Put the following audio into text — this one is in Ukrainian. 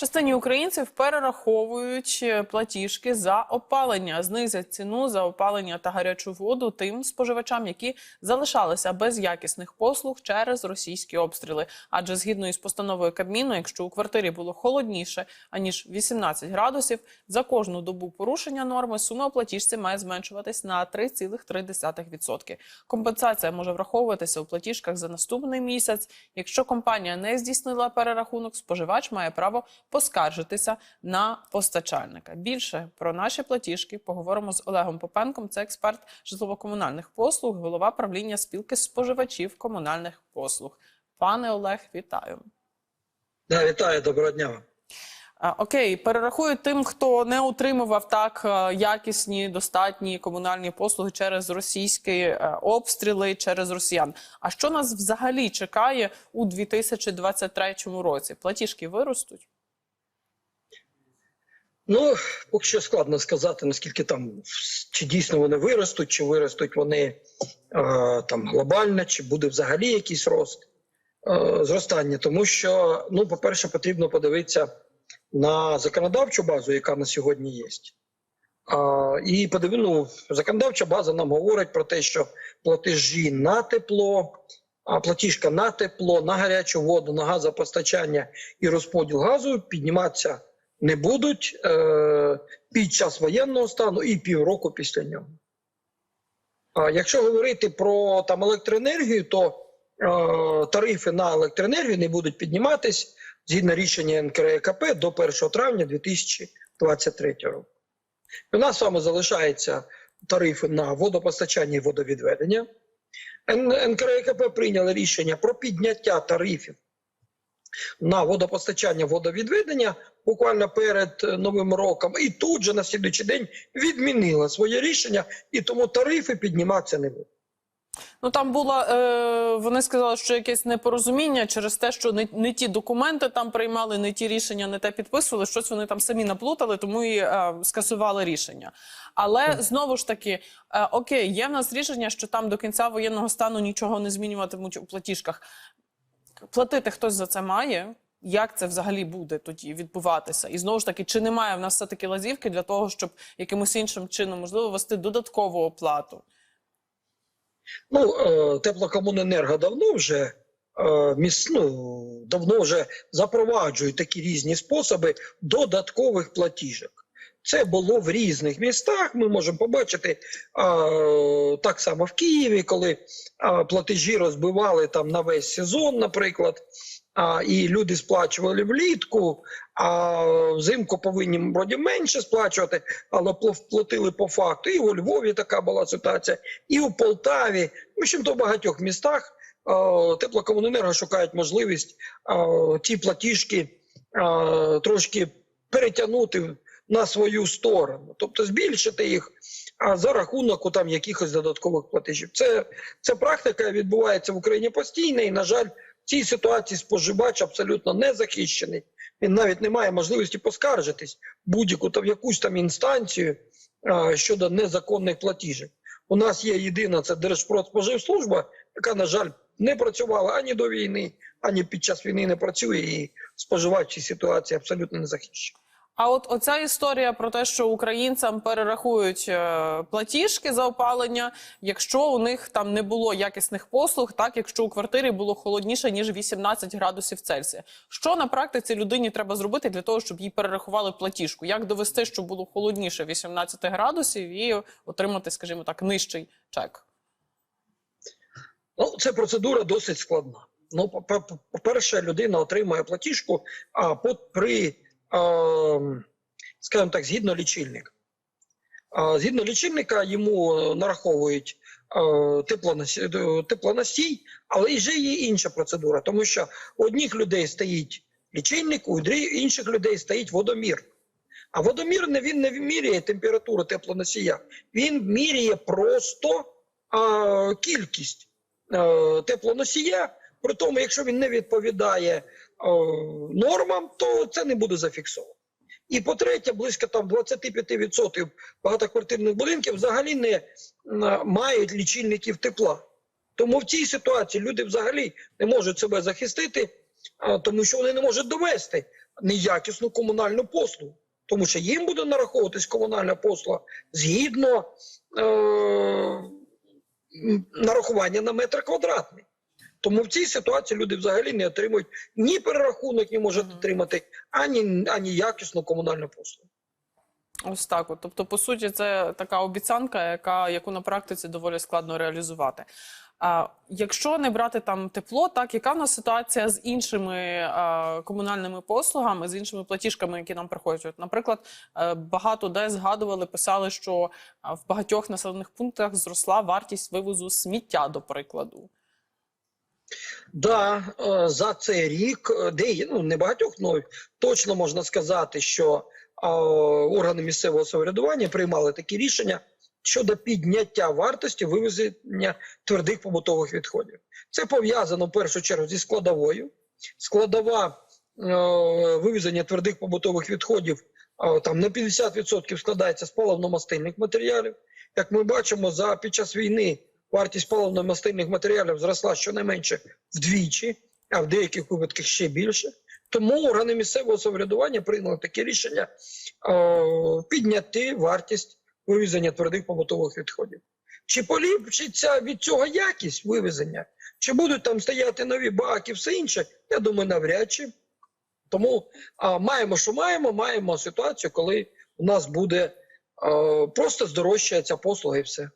Частині українців перераховують е, платіжки за опалення, знизять ціну за опалення та гарячу воду тим споживачам, які залишалися без якісних послуг через російські обстріли. Адже згідно із постановою Кабміну, якщо у квартирі було холодніше аніж 18 градусів, за кожну добу порушення норми сума у платіжці має зменшуватись на 3,3%. Компенсація може враховуватися у платіжках за наступний місяць. Якщо компанія не здійснила перерахунок, споживач має право поскаржитися на постачальника. Більше про наші платіжки поговоримо з Олегом Попенком. Це експерт житлово-комунальних послуг, голова правління спілки споживачів комунальних послуг. Пане Олег, вітаю. Да, вітаю, доброго дня. Окей, перерахую тим, хто не отримував так е, якісні, достатні комунальні послуги через російські е, обстріли, через росіян. А що нас взагалі чекає у 2023 році? Платіжки виростуть? Ну, поки що складно сказати, наскільки там чи дійсно вони виростуть, чи виростуть вони е, там глобально, чи буде взагалі якийсь рост е, зростання. Тому що, ну, по-перше, потрібно подивитися на законодавчу базу, яка на сьогодні є. А, і подиви, ну, законодавча база нам говорить про те, що платежі на тепло, а платіжка на тепло, на гарячу воду, на газопостачання і розподіл газу підніматися не будуть е, під час воєнного стану і півроку після нього. А якщо говорити про там електроенергію, то е, тарифи на електроенергію не будуть підніматись згідно рішення НКРЕКП до 1 травня 2023 року. У нас вами залишаються тарифи на водопостачання і водовідведення. Н- НКРЕКП прийняли рішення про підняття тарифів на водопостачання водовідведення буквально перед е, новим роком, і тут же на слідуючий день відмінила своє рішення, і тому тарифи підніматися не будуть. Ну там було е, вони сказали, що якесь непорозуміння через те, що не, не ті документи там приймали, не ті рішення, не те підписували. Щось вони там самі наплутали, тому і е, скасували рішення. Але знову ж таки, е, окей, є в нас рішення, що там до кінця воєнного стану нічого не змінюватимуть у платіжках. Платити хтось за це має. Як це взагалі буде тоді відбуватися? І знову ж таки, чи немає в нас все таки лазівки для того, щоб якимось іншим чином можливо вести додаткову оплату? Ну, е, теплокомуненерго давно вже е, ну, давно вже запроваджують такі різні способи додаткових платіжок. Це було в різних містах. Ми можемо побачити е, так само в Києві, коли е, платежі розбивали там на весь сезон, наприклад. А, і люди сплачували влітку, а взимку повинні вроді менше сплачувати, але платили по факту. І у Львові така була ситуація, і у Полтаві. В общем-то, в багатьох містах е, теплокомуненерго шукають можливість е, ті платіжки е, трошки перетягнути на свою сторону, тобто збільшити їх за рахунок там якихось додаткових платежів. Це, це практика відбувається в Україні постійно, і на жаль, в цій ситуації споживач абсолютно не захищений. Він навіть не має можливості поскаржитись будь-яку там якусь там інстанцію а, щодо незаконних платіжок. У нас є єдина це Держпродспоживслужба, яка, на жаль, не працювала ані до війни, ані під час війни не працює, і споживач цій ситуації абсолютно не захищений. А от оця історія про те, що українцям перерахують е, платіжки за опалення, якщо у них там не було якісних послуг, так якщо у квартирі було холодніше ніж 18 градусів Цельсія. Що на практиці людині треба зробити для того, щоб їй перерахували платіжку? Як довести, щоб було холодніше 18 градусів і отримати, скажімо так, нижчий чек? Ну, це процедура досить складна. Ну, по- по-перше, людина отримує платіжку а, при, скажімо так, згідно лічильника. Згідно лічильника йому е, нараховують е, е, теплоносій, але вже є інша процедура, тому що у одних людей стоїть лічильник, у інших людей стоїть водомір. А водомір не він не міряє температуру теплоносія, він міряє просто кількість теплоносія. При тому, якщо він не відповідає нормам, то це не буде зафіксовано. І по-третє, близько там 25% багатоквартирних будинків взагалі не е, мають лічильників тепла. Тому в цій ситуації люди взагалі не можуть себе захистити, тому що вони не можуть довести, неякісну комунальну послугу, тому що їм буде нараховуватись комунальна послуга згідно е, нарахування на метр квадратний. Тому в цій ситуації люди взагалі не отримують ні перерахунок, не можуть отримати, ані, ані якісну комунальну послугу. Ось так. От. Тобто, по суті, це така обіцянка, яка, яку на практиці доволі складно реалізувати. А, якщо не брати там тепло, так яка в нас ситуація з іншими а, комунальними послугами, з іншими платіжками, які нам приходять? От, наприклад, е, багато де згадували, писали, що в багатьох населених пунктах зросла вартість вивозу сміття, до прикладу. Да, е, за цей рік, е, де ну не багатьох, ну точно можна сказати, що е, органи місцевого самоврядування приймали такі рішення щодо підняття вартості вивезення твердих побутових відходів. Це пов'язано в першу чергу зі складовою. Складова вивезення твердих побутових відходів там на 50% складається з паливно-мастильних матеріалів. Як ми бачимо, за під час війни вартість паливно-мастильних матеріалів зросла щонайменше вдвічі, а в деяких випадках ще більше. Тому органи місцевого самоврядування прийняли таке рішення е, підняти вартість вивезення твердих побутових відходів. Чи поліпшиться від цього якість вивезення? Чи будуть там стояти нові баки, все інше? Я думаю, навряд чи. Тому а, маємо, що маємо, маємо ситуацію, коли у нас буде а, просто здорожчає послуга і все.